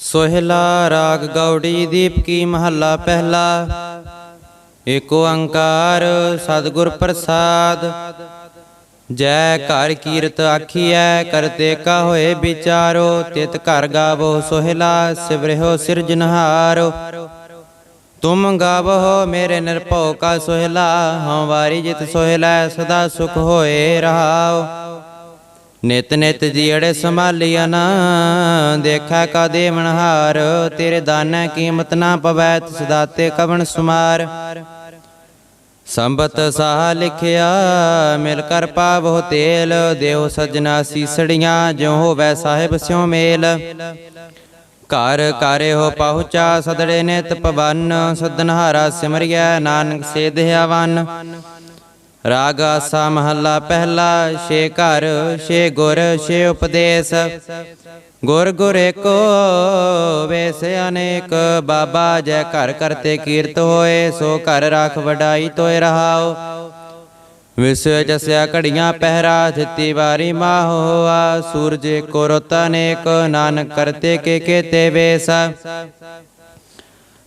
ਸੋਹਿਲਾ ਰਾਗ ਗੌੜੀ ਦੀਪ ਕੀ ਮਹੱਲਾ ਪਹਿਲਾ। ਏਕ ਓੰਕਾਰ ਸਤਿਗੁਰ ਪ੍ਰਸਾਦ। ਜੈ ਘਰ ਕੀਰਤ ਆਖੀਐ ਕਰਤੇ ਕਾ ਹੋਏ ਵਿਚਾਰੋ, ਤਿਤ ਘਰ ਗਾਵੋ ਸੋਹਿਲਾ ਸਿਵਰਿਓ ਸਿਰਜਨਹਾਰੋ ਤੁਮ ਗਾਵੋ ਮੇਰੇ ਨਿਰਭਉ ਕਾ ਸੋਹਿਲਾ, ਹਉ ਵਾਰੀ ਜਿਤ ਸੋਹਿਲਾ, ਸਦਾ ਸੁਖ ਹੋਏ ਰਹਾਓ। ਨਿਤ ਨਿਤ ਜੀੜੇ ਸੰਭਾਲਿਆ ਨਾ, ਦੇਖੈ ਕਦੇ ਮਨਹਾਰ, ਤੇਰੇ ਦਾਨੈ ਕੀਮਤ ਨਾ ਪਵੈ, ਤਿਸ ਦਾਤੇ ਕਵਣ ਸੁਮਾਰ। ਸੰਬਤ ਸਾਹ ਲਿਖਿਆ, ਮਿਲ ਕਰ ਪਾਵੋ ਤੇਲ ਦੇਵ ਸਜਣਾ ਸੀਸੜੀਆਂ, ਜਿਉ ਹੋਵੈ ਸਾਹਿਬ ਸਿਉ ਮੇਲ। ਘਰ ਕਾਰੇ ਹੋ ਪਹੁੰਚਾ, ਸਦੜੇ ਨਿਤ ਪਵਨ ਸਦਨਹਾਰਾ ਸਿਮਰਿਐ, ਨਾਨਕ ਸੇਧਿਆ ਵਨ ਰਾਗ ਆਸਾ ਮਹੱਲਾ ਪਹਿਲਾ, ਛੇ ਘਰ, ਛੇ ਗੁਰ, ਛੇ ਉਪਦੇਸ਼। ਗੁਰ ਗੁਰ ਏਕੋ ਵੇਸ ਅਨੇਕ, ਬਾਬਾ ਜੈ ਘਰ ਕਰਤੇ ਕੀਰਤ ਹੋਏ, ਸੋ ਘਰ ਰਾਖ ਵਡਾਈ ਤੋਇ ਰਹਾਓ ਵਿਸਵ ਜਸਿਆ ਘੜੀਆਂ ਪਹਿਰਾ ਦਿੱਤੀ ਵਾਰੀ ਮਾਹ ਹੋਆ, ਸੂਰਜ ਕੋ ਰੁੱਤ ਅਨੇਕ, ਨਾਨਕ ਕਰਤੇ ਕੇ ਕੇਤੇ ਵੇਸ।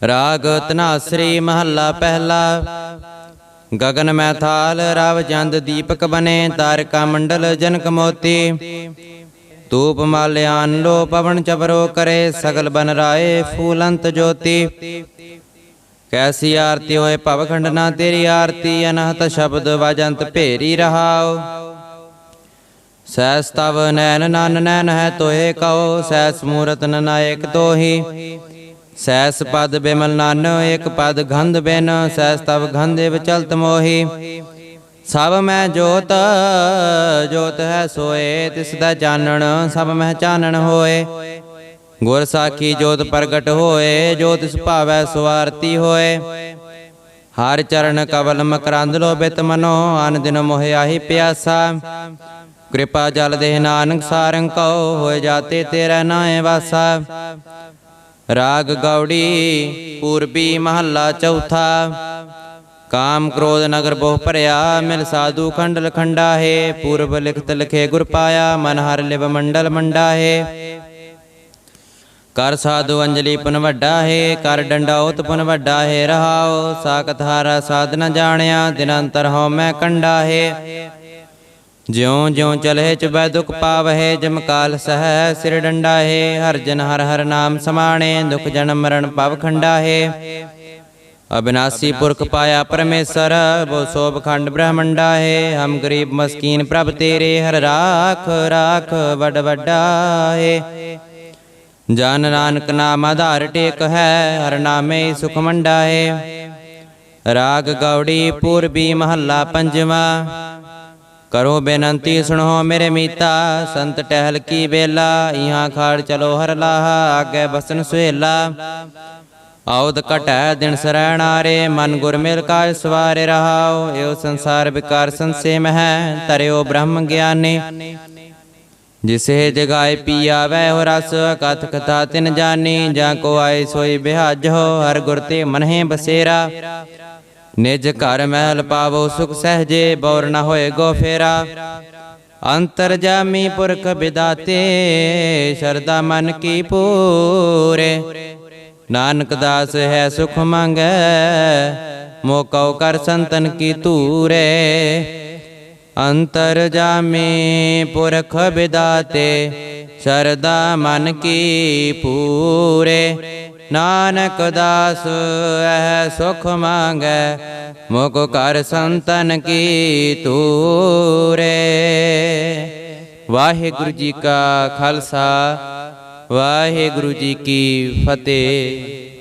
ਰਾਗ ਤਨਾਸਰੀ ਮਹੱਲਾ ਪਹਿਲਾ। ਗगन ਮੈਥਾਲ ਰਵ ਜੰਦ ਦੀਪਕ ਬਨੇ, ਤਾਰਿਕਾ ਮੰਡਲ ਜਨਕ ਮੋਤੀ। ਤੂਪ ਮਾਲਿਆਨ ਲੋ ਪਵਨ ਚਬਰੋ ਕਰੇ, ਸਗਲ ਬਨ ਰਾਏ ਫੂਲੰਤ ਜੋਤੀ। ਕੈਸੀ ਆਰਤੀ ਹੋਏ ਭਵਖੰਡ ਨਾ ਤੇਰੀ ਆਰਤੀ, ਅਨਹਤ ਸ਼ਬਦ ਵਜੰਤ ਭੇਰੀ ਰਹਾਓ ਸੈਸ ਤਵ ਨੈਣ ਨਨ ਨੈਣ ਹੈ ਤੋਏ ਕਉ ਸੈਸ ਮੂਰਤ ਨਨਾਇਕ ਤੋਹੀ। ਸੈਸ ਪਦ ਬਿਮਲ ਨਨ ਏਕ ਪਦ ਗੰਧ ਬਿਨ ਸੈਸ ਤਵ ਗੰਧੇ ਵਿਚਲਤ ਮੋਹੀ। ਸਭ ਮੈਂ ਜੋਤ ਜੋਤ ਹੈ ਸੋਏ, ਤਿਸ ਦਾ ਚਾਨਣ, ਸਭ ਮਹਿ ਚਾਨਣ ਹੋਏ। ਗੁਰ ਸਾਖੀ ਜੋਤ ਪ੍ਰਗਟ ਹੋਏ, ਜੋਤ ਸੁਭਾਵੈ ਭਾਵੈ ਸੁਆਰਤੀ ਹੋਏ। ਹਰ ਚਰਨ ਕਵਲ ਮਕਰੰਦ ਲੋਭਿਤ ਮਨੋ, ਅਨ ਦਿਨ ਮੋਹਿ ਆਹੀ ਪਿਆਸਾ। ਕਿਰਪਾ ਜਲ ਦੇਹ ਨਾਨਕ ਸਾਰੰਗ ਕਉ, ਹੋਏ ਜਾਤੇ ਤੇਰਾ ਨਾਏ ਵਾਸਾ। ਰਾਗ ਗੌੜੀ ਪੂਰਬੀ ਮਹੱਲਾ ਚੌਥਾ। ਕਾਮ ਕ੍ਰੋਧ ਨਗਰ ਬਹੁ ਭਰਿਆ, ਮਿਲ ਸਾਧੂ ਖੰਡਲ ਖੰਡਾ ਹੈ ਪੂਰਬ ਲਿਖਤ ਲਿਖੇ ਗੁਰ ਪਾਇਆ, ਮਨ ਹਰ ਲਿਵ ਮੰਡਲ ਮੰਡਾ ਹੈ ਕਰ ਸਾਧੂ ਅੰਜਲੀ ਪੁਨ ਵੱਡਾ ਹੈ ਕਰ ਡੰਡਾਉਤ ਪੁਨ ਵੱਡਾ ਹੈ ਰਹਾਉ, ਸਾਖਤ ਹਾਰਾ ਸਾਧ ਨ ਜਾਣਿਆ, ਦਿਨੰਤਰ ਹਉ ਮੈਂ ਕੰਡਾ ਹੈ ਜਿਉ ਜਿਉ ਚਲਹਿ ਚੁਬੈ ਦੁਖ ਪਾਵਹਿ, ਜਮ ਕਾਲ ਸਹਿ, ਸਿਰ ਡੰਡਾ ਹੈ ਹਰ ਜਨ ਹਰ ਹਰ ਨਾਮ ਸਮਾਣੇ, ਦੁਖ ਜਨਮ ਮਰਨ ਪਵ ਖੰਡਾ ਹੈ ਅਬਿਨਾਸੀ ਪੁਰਖ ਪਾਇਆ ਪਰਮੇਸ਼ਰ, ਬੋ ਸੋਭ ਖੰਡ ਬ੍ਰਹਮੰਡਾ ਹੈ ਹਮ ਗਰੀਬ ਮਸਕੀਨ ਪ੍ਰਭ ਤੇਰੇ, ਹਰ ਰਾਖ ਰਾਖ ਵਡ ਵੱਡਾ ਹੈ ਜਨ ਨਾਨਕ ਨਾਮ ਆਧਾਰ ਟੇਕ ਹੈ, ਹਰ ਨਾਮੇ ਸੁਖ ਮੰਡਾ ਹੈ ਰਾਗ ਗੌੜੀ ਪੂਰਬੀ ਮਹੱਲਾ ਪੰਜਵਾ। ਕਰੋ ਬੇਨੰਤੀ ਸੁਣੋ ਮੇਰੇ ਮੀਤਾ, ਸੰਤ ਟਹਿਲ ਕੀ ਵੇਲਾ, ਇਹਾਂ ਖਾੜ ਚਲੋ ਹਰ ਲਾਹਾ, ਆਗੇ ਬਸਨ ਸੁਹੇਲਾ ਆਉਦ ਘਟੈ ਦਿਨ ਸਰਣਾਰੇ ਮਨ ਗੁਰ ਮਿਲ ਕਾਜ ਸਵਾਰੇ ਰਹਾਓ ਏਉ ਸੰਸਾਰ ਵਿਕਾਰ ਸੰਸੇਮ ਹੈ ਤਰਿਓ ਬ੍ਰਹਮ ਗਿਆਨੀ। ਜਿਸੇ ਜਗਾਏ ਪੀ ਆਵੈ ਹੋ ਰਸ ਕਥ ਕਥਾ ਤਿਨ ਜਾਣੀ ਜਾਂ ਕੋ ਆਏ ਸੋਈ ਬਿਹਾਜ ਹੋ, ਹਰ ਗੁਰ ਤੇ ਮਨਹਿ ਬਸੇਰਾ। ਨਿਜ ਘਰ ਮਹਿਲ ਪਾਵੋ, ਸੁਖ ਸਹਜੇ ਬੌਰ ਨ ਹੋਏ ਗੋ ਫੇਰਾ। ਅੰਤਰ ਜਾਮੀ ਪੁਰਖ ਬਿਦਾਤੇ ਸ਼ਰਦਾ ਮਨ ਕੀ ਪੂਰੇ। ਨਾਨਕ ਦਾਸ ਹੈ ਸੁਖ ਮੰਗੈ, ਮੋਕਉ ਕਰ ਸੰਤਨ ਕੀ ਤੂਰੇ ਅੰਤਰ ਜਾਮੀ ਪੁਰਖ ਬਿਦਾਤੇ ਸ਼ਰਦਾ ਮਨ ਕੀ ਪੂਰੇ। ਨਾਨਕ ਦਾਸ, ਇਹ ਸੁਖ ਮੰਗੈ, ਮੁਖ ਕਰ ਸੰਤਨ ਕੀ ਤੂਰੇ ਵਾਹਿਗੁਰੂ ਜੀ ਕਾ ਖਾਲਸਾ, ਵਾਹਿਗੁਰੂ ਜੀ ਕੀ ਫਤਿਹ।